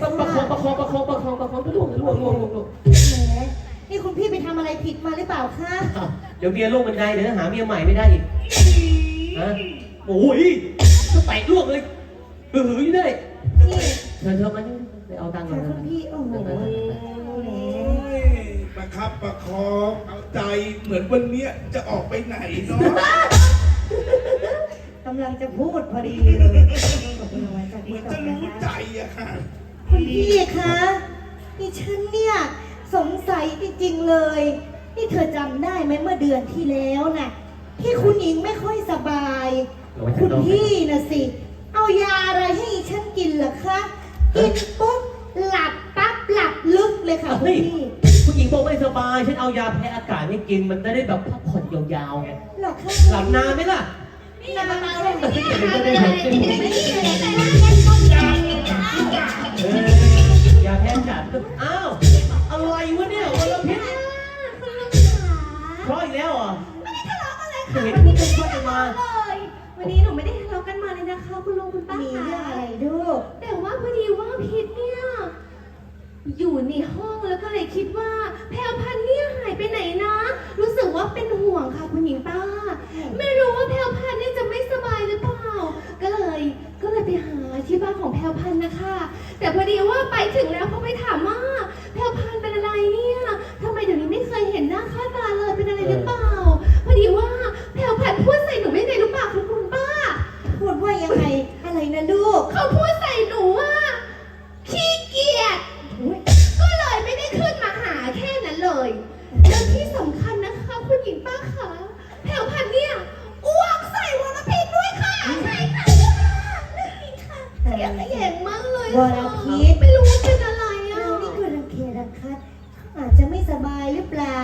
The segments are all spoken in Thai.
ประค่ะประคองประคองประคองประคองประคองล่วงล่วงล่วงล่วงล่วงแหมนี่คุณพี่ไปทำอะไรผิดมาหรือเปล่าคะอ้าวเดี๋ยวเมียล่วงบันไดเดี๋ยวหาเมียใหม่ไม่ได้อีกฮะโอ้ยจะเตะล่วงเลยหืออยู่ได้นี่เชิญเธอมานี่ไปเอาตังค์ก่อค่ะนคุณพี่โอ้โหไปไปไปไปแหมประคับประคองเอาใจเหมือนวันเนี้ยจะออกไปไหนเนาะกำลังจะพูดพอดีเลยขอบคุณรางวัลจากเหมืพี่อนต่จะอนะรู้คะใจอะค่ะ คุณพี่คะนี่ฉันเนี่ยสงสัยจริงๆเลย นี่เธอจำได้ไหมเมื่อเดือนที่แล้วน่ะ ที่คุณหญิงไม่ค่อยสบาย เอาไว้คุข้างณนอก พี่น่ะสิ เอายาอะไรให้ฉันกินล่ะคะ กินปุ๊บหลับปั๊บหลับลึกเลยค่ะคุณเฮ้ยพี่ผู้หญิงบอกไม่สบาย ฉันเอายาแพ้อากาศให้กิน มันจะได้แบบพักผ่อนยาวๆไง หลับค่ะหลับนานไหมล่ะนานมากเลยเออยาแพ้อากาศก็อ้าว อะไรวะเนี่ยวันละพิษเพราะอีกแล้วเหรอไม่เห็นพูดกันว่าจะมาวันนี้หนูไม่ได้ทะเลาะกันมาเลยนะคะคุณลุงคุณป้ามีค่ะเรื่องอะไรลูกแต่ว่าพอดีว่าพิษเนี่ยอยู่ในห้องแล้วก็เลยคิดว่าแพ แล้วที่สำคัญนะคะคุณหญิงป้าคะแถวพันเนี่ยอ้วกใส่วรพิษด้วยค่ะ ใช่ค่ะนี่ค่ะเสียงแยงมากเลยวรพิษ ไม่รู้ว่าเป็นอะไรอะ เรานี่คือรังเครังคัดอาจจะไม่สบายหรือเปล่า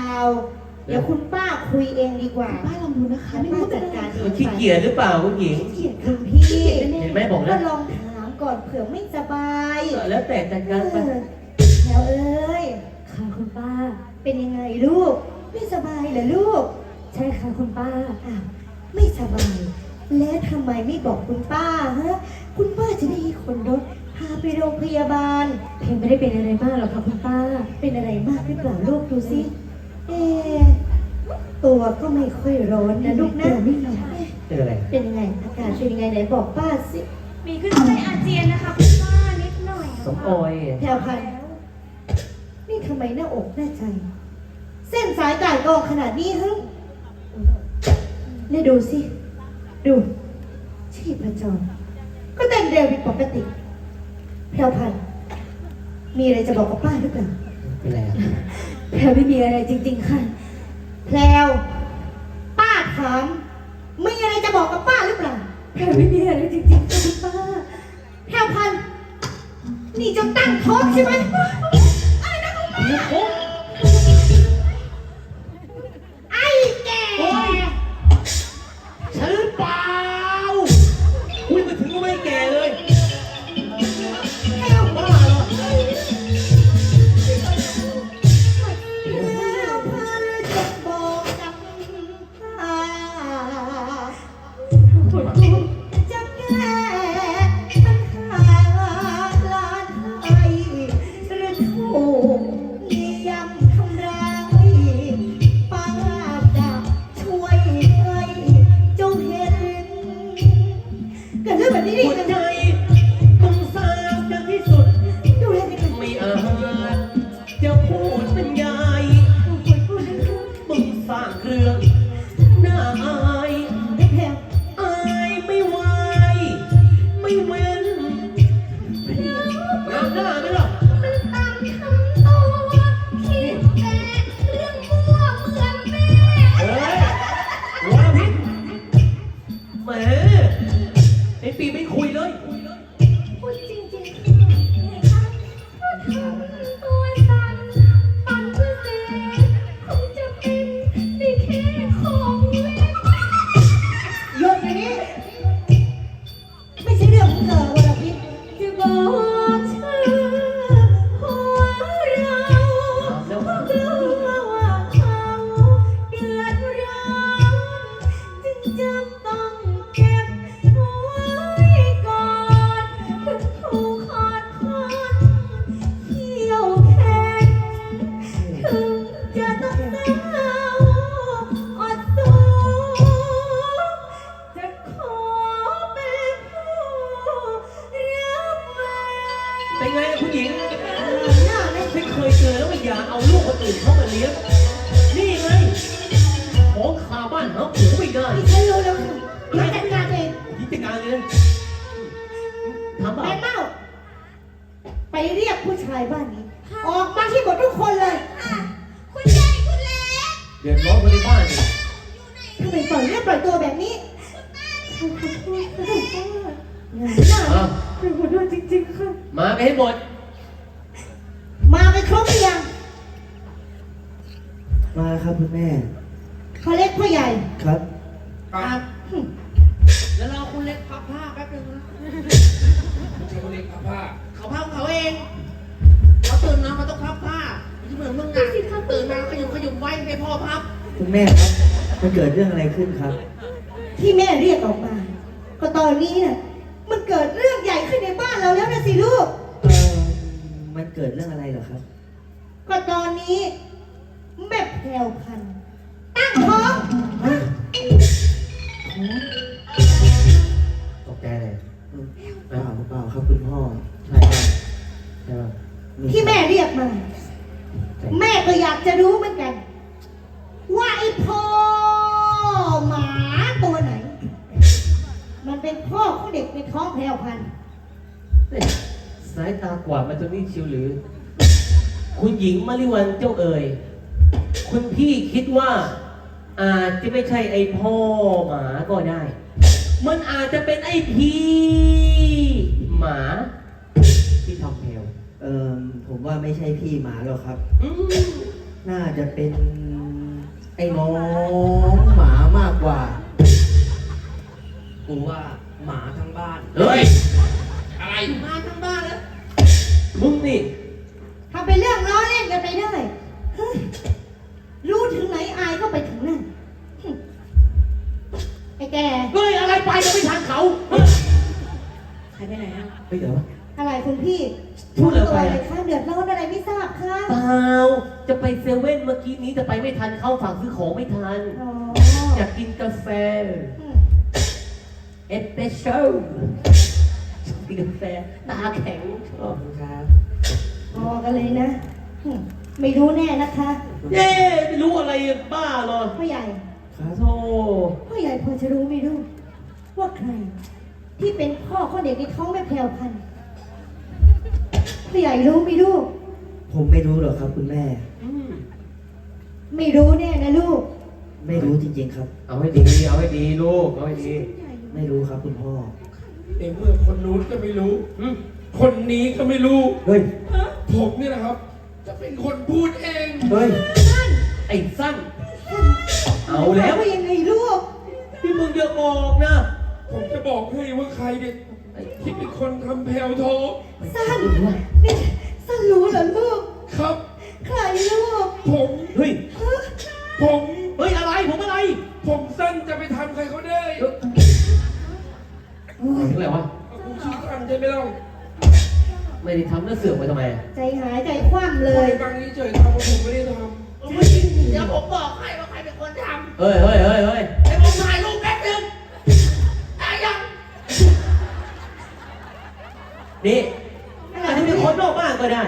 เดี๋ยวคุณป้าคุยเองดีกว่า ป้าลองดูนะคะแล้วไม่ป้ารู้เป็จันดอะไรการเอมันงขี้เกียจหรือเปล่าคุณหญิง เกียดคุณพี่เห็นไหมบอกแล้ก็วลองถามก่อนเผื่อไม่สบาย แล้วแต่จัดการไป เออ เป็นยังไงลูก ไม่สบายเหรอลูก ใช่ค่ะคุณป้าอ้าวไม่สบาย แล้วทำไมไม่บอกคุณป้าฮะ คุณป้าจะได้ให้คนรถพาไปโรงพยาบาล เพลงไม่ได้เป็นอะไรมากหรอกค่ะคุณป้า เป็นอะไรมากหรือเปล่าลูกดูสิ เอะตัวก็ไม่ค่อยร้อนนะลูกนะตัวไม่ร้อนเอ๊ะเป็นอะไร เป็นยังไง อาการเป็นยังไงไหนบอกป้าสิ มีขึ้นไส้อาเจียนนะคะคุณป้านิดหน่อยสมโอยแถวพันธุ์ นี่ทำไมหน้าอกหน้าใจ เส้นสายต่ายกองขนาดนี้ฮะนี่ดูสิ ดูชีพจร ก็เต้นเร็วผิดปกติแพรวพันธุ์มีอะไรจะบอกกับป้าหรือเปล่าเป็นอะไรอะแพลไม่มีอะไรจริง ๆ ค่ะ แพรวป้าถามมีอะไรจะบอกกับป้าหรือเปล่าแพลไม่มีอะไรจริงๆค่ะคุณป้าแพรวพันธุ์นี่เจะตั้งท้องใช่ไหม อะ เป็นไงผู้หญิงหน้าไม่ไม่เคยเจอแล้วว่าอย่าเอาลูกคนอื่นเข้ามาเลี้ยง นี่ไงของคาบ้านเหาหูไม่ได้ดิฉันรู้แล้วค่งมาจัารเองยิ่งจะงานเลยทำแม่ล่าเป้า ไปเรียกผู้ชายบ้านนี้ ออกมาที่หมดทุกคนเลยคุณยายคุณเล็กเดือดร้อนคนในบ้านทำไมปล่อยเรียกปล่อยตัวแบบนี้ขอโทษค่ะาวเป็นหัวด้วยจริงๆค่ะ มาไปให้หมด มาไปครบหรือยังมาครับคุณแม่พ่อเล็กพ่อใหญ่ครับ ครับแล้วเราคุณเล็กพับผ้าแป๊บนึงนะไม่ใช่คนเล็กครับผ้า เขาพับเขาเองเราตื่นมามันต้องพับผ้าไม่เหมือนมึงอะตื่นมาขยุมขยุมไว้ให้พ่อพับ คุณแม่ครับมันเกิดเรื่องอะไรขึ้นครับ ที่แม่เรียกออกมา ก็ตอนนี้น่ะ มันเกิดเรื่องใหญ่ขึ้นในบ้านเราแล้วนะสิลูก เออมันเกิดเรื่องอะไรเหรอครับ ก็ตอนนี้ แม่แพรวพันธุ์ตั้งท้องตกใจเลยเปล่าเปล่าครับคุณพ่อ ใช่ครับใช่ป่ะที่แม่เรียกมา แม่ก็อยากจะรู้เหมือนกัน ว่าไอ้พ่อ พ่อของเด็กในท้องแพรวพันธุ์เนี่ยสายตากวาดมาจนนี่ชิวหรือ คุณหญิงมาริวันเจ้าเอ๋ยคุณพี่คิดว่า อาจจะไม่ใช่ไอ้พ่อหมาก็ได้ มันอาจจะเป็นไอ้พี่หมาที่ทำแพลวเออผมว่าไม่ใช่พี่หมาหรอกครับ อืมน่าจะเป็นไอ้น้องหมามากกว่า กูว่าหมาทั้งบ้าน เฮ้ย อะไรหมาทั้งบ้านแล้ว มึงนี่ ทำเป็นเรื่องล้อเล่นกันไปได้เฮ้ยรู้ถึงไหนอายก็ไปถึงนั่นหึไอ้แกเฮ้ย อะไรไปจะไม่ทันเขาเฮ้ยหายไปไหนอะเฮ้ยเดี๋ยวอะไรคุณพี่พูดอะไรตัวไปอะไรอะคะเดือดร้อนอะไรไม่ทราบค่ะเปล่า จะไปเซเว่นเมื่อกี้นี้แต่ไปไม่ทันเข้าฝั่งซื้อของไม่ทัน อ๋ออยากกินกาแฟ อืม เอสเปรสโซ่ชอบกินกาแฟตาแข็งชอบครับพอกันเลยนะหึไม่รู้แน่นะคะเย้ไม่รู้อะไรบ้าเหรอพ่อใหญ่ครับโธ่พ่อใหญ่พอจะรู้ไม่รู้ ว่าใคร ที่เป็นพ่อของเด็กในท้องแม่แพรวพันธุ์พ่อใหญ่รู้ไม่รู้ ผมไม่รู้หรอกครับ คุณแม่ อืมไม่รู้แน่นะลูก ไม่รู้จริงๆครับ เอาให้ดี เอาให้ดีลูก เอาให้ดี ไม่รู้ครับคุณพ่อ ในเมื่อคนนู้นก็ไม่รู้อืมคนนี้ก็ไม่รู้ เฮ้ย ผมนี่นะครับ จะเป็นคนพูดเอง เฮ้ย ไอ้สั้น เอาแล้ว ว่ายังไงลูกที่มึงอย่าบอกนะ ผมจะบอกให้ว่าใครเนี่ยที่เป็นคนทำแพลวโทสั้นนี่สั้นรู้เหรอลูก ครับ ใครลูก ผม เฮ้ย ไม่ได้ทำแล้วเสือกไปทำไมอะใจหายใจคว่ำเลเลยยบางนี้เฉยทำว่าผมไม่ได้ทเดี๋ยวผมบอกให้ว่าใครเป็นคนทเฮ้ยเฮ้ยเฮ้ยเฮ้ยำไอ้ผมถ่ายรูปแป๊บนึงตายยังนี่อาจจะเป็นคนนอกบ้านก็ได้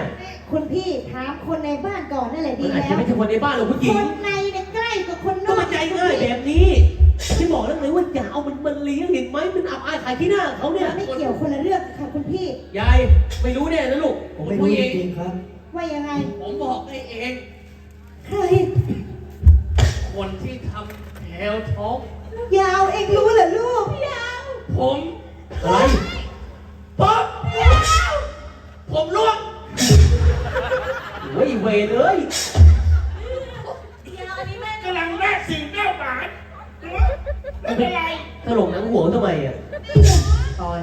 คุณพี่ถามคนในบ้านก่อนนั่นแหละดีมันอาจแล้จะว ไม่ใช่คนในบ้านหรอกผู้หญิคงนในเนี่ยใกล้กว่าคนนก็อกมันใจง่ายแบบนี้ ที่บอกแล้วไงว่าอย่าเอามันมันเลี้ยงเห็นไหมมันอับอายขายที่หน้าเขาเนี่ยไม่เกี่ยวคนละเรื่องค่ะคุณพี่ ยายไม่รู้แน่นะลูกผมไม่รู้จริงๆครับ ว่ายังไง ผมบอกให้เองใครคนที่ทำแถวท้องยาวเองรู้เหรอลูกยาวผมอะไรป๊อบผมล่วงโอ้ยเวรเลยำกำลังแม่สิ่งแก้วหมาน ไม่เป็นไรถลกหนังหัวทำไมอะตอย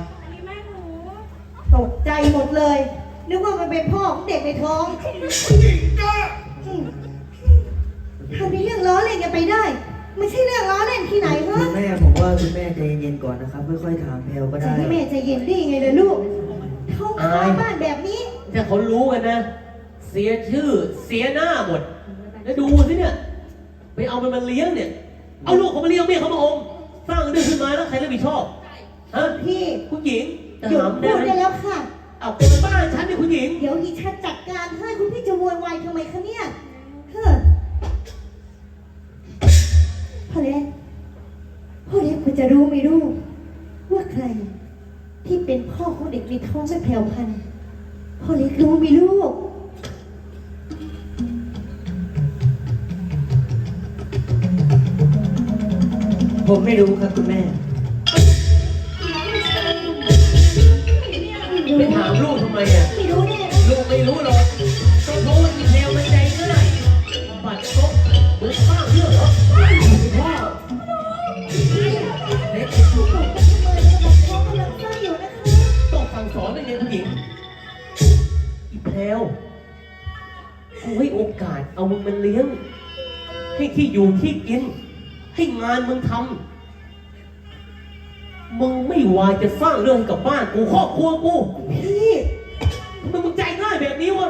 ตกใจหมดเลย นึกว่ามันเป็นพ่อของเด็กในท้องผู้หญิงก็อืมทำเป็นเรื่องล้อเล่นกันไปได้ ไม่ใช่เรื่องล้อเล่นที่ไหนคุวะณแม่ผมว่าคุณแม่ใจเย็นๆก่อนนะครับค่อยๆถามแพลวก็ใจได้ ให้แม่ใจเย็นได้ยังไงล่ะลูกท้องคาบ้านแบบนี้ ถ้าเขารู้กันนะ เสียชื่อ เสียหน้าหมด แล้วดูสิเนี่ย ไปเอามันมาเลี้ยงเนี่ย เอาลูกเขามาเลี้ยงเมียเขามาอม สร้างเรื่องขึ้นมาแล้วใครรับผิดชอบฮะพี่คุณหญิงจะหยุดถามพูได้ดไหมได้แล้วค่ะ เอาเป็นบ้านฉันเนี่ยคุณหญิง เดี๋ยวอีชัดจัดการให้คุณพี่จะโวยวายทำไมคะเนี่ยเฮ้อจะรู้ไหมลูกว่าใคร ที่เป็นพ่อของเด็กในท้องแม่แพรวพันธุ์พ่อเล็กรู้ไหมลูก ผมไม่รู้ครับคุณแม่ ไปถามลูกทำไมอะ ไม่รู้แน่ลูกไม่รู้หรอกก็รู้ว่าอีแนวมันใจง่ายบัดซบเหมือนข้างเรื่องเหรอพ่อเล็กลูกบอกกันทำไมแล้วบอกพ่อกำลังสร้างอยู่นะคะต้องสั่งสอนนักเรียนผู้หญิง อีแพลวกูให้โอกาสเอามึงมันเลี้ยง ให้ที่อยู่ที่กิน ให้งานมึงทำมึงไม่วายจะสร้างเรื่องให้กับบ้านกูครอบครัวกูพี่ทำไมมึงใจง่ายแบบนี้วะ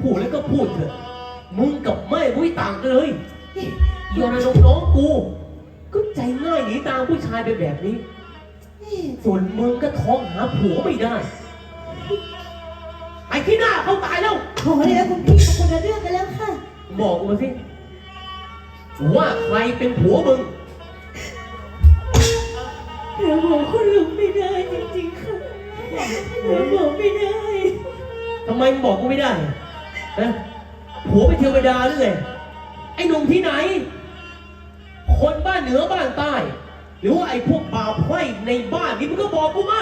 พูดแล้วก็พูดเถอะ มึงกับแม่กูไม่ต่างกันเลยยอนาน้องน้องกูก็ใจง่ายหนีตามผู้ชายไปแบบนี้ ส่วนมึงก็ท้องหาผัวไม่ได้ ไอ้ที่หน้าเขาตายแล้วขอเลยนะคุณพี่มาคนละเรื่องกันแล้วค่ะ บอกกูมาสิ ว่าใครเป็นผัวมึงเราบอกคุณลุงไม่ได้จริงๆค่ะเราบอกไม่ได้ทำไมมึงบอกกูไม่ได้นะผัวเป็นเทวดาหรือไงไอ้หนุ่มที่ไหน คนบ้านเหนือบ้านใต้ หรือว่าไอ้พวกบ่าวไพร่ในบ้านนี่มึงก็บอกกูมา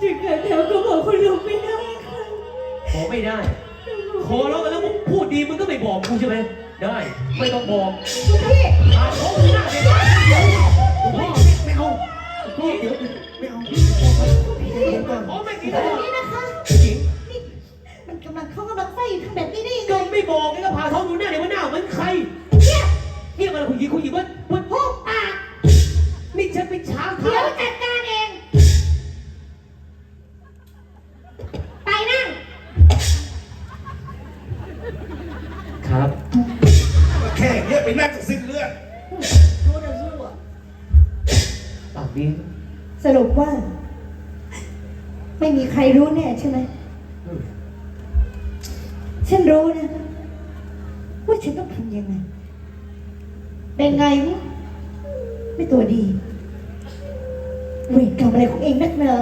จึงเกิดแล้วก็บอกคุณลุงไม่ได้ค่ะบอกไม่ได้ ขอร้องกันแล้วมึงพูดดีมึงก็ไม่บอกกูใช่ไหม ได้ ไม่ต้องบอกคุณพี่หาเขาหน้าเด็กเดี๋ยวพ่อไม่เอาพ่อเดี๋ยวไม่เอาพ่อไม่กินแบแล้บวนี้นะคะหญิงนี่มันกำลังเข้ากำลังไส้อยู่ทำแบบนี้ได้ยังไงก็ไม่บอกไงก็พาท้องดูหน้าเดี๋ยวว่าหน้าเหมือนใครเนี่ยเรียกอะไรคุณหญิงคุณหญิงว่า ไม่ตัวดี เวรกรรมอะไรของเองนักหนา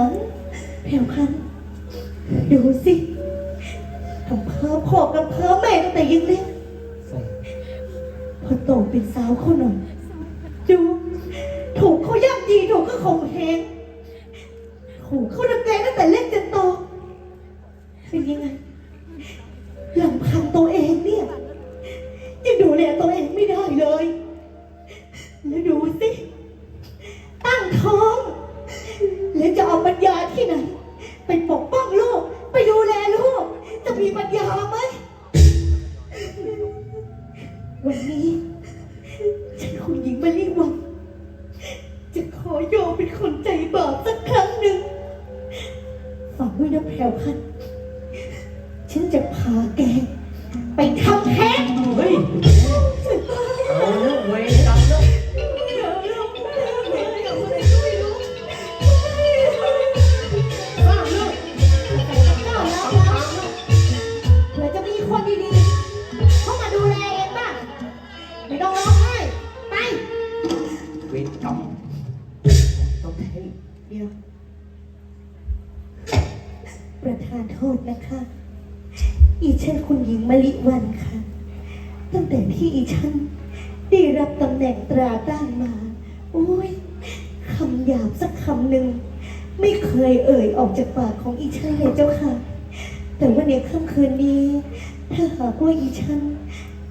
แผวพันดูสิทำเพ้อพ่อกับเพ้อแม่ตั้งแต่ยังเล็กใส่พอโตเป็นสาวเขาหน่อยดูถูกเขาย่ำยีถูกเขาข่มเหงถูกเขาดังแกตั้งแต่เล็กจนโตเป็นยังไงลำพังตัวเองเนี่ยยังดูแลตัวเองไม่ได้เลย แต่ที่อีฉันได้รับตำแหน่งตราต้านมาโอ้ยคำหยาบสักคำหนึ่งไม่เคยเอ่ยออกจากปากของอีฉันเลยเจ้าค่ะ แต่ว่าในค่ำคืนนี้ ถ้าหากว่าอีฉัน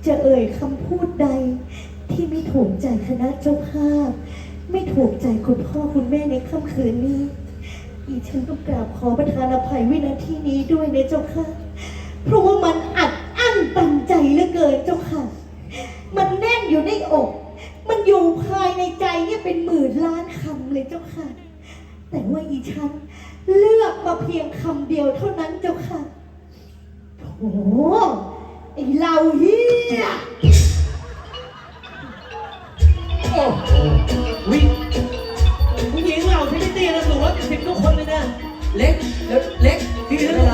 จะเอ่ยคำพูดใด ที่ไม่ถูกใจคณะเจ้าภาพ ไม่ถูกใจคุณพ่อคุณแม่ในค่ำคืนนี้ อีฉันต้องกราบขอประทานอภัยวินาทีนี้ด้วยนะเจ้าค่ะ เพราะว่ามันอัดอั้นตันใจจ อก มันอยู่ภายในใจเนี่ยเป็นหมื่นล้านคำเลยเจ้าค่ะ แต่ว่าอีฉันเลือกมาเพียงคำเดียวเท่านั้นเจ้าค่ะโอ้ไอเราเฮียโอ้วิผู้หญิงเราใช้ไม่ตีนะสูงว่าสิบทุกคนเลยนะ เล็ก เล็กทีนะ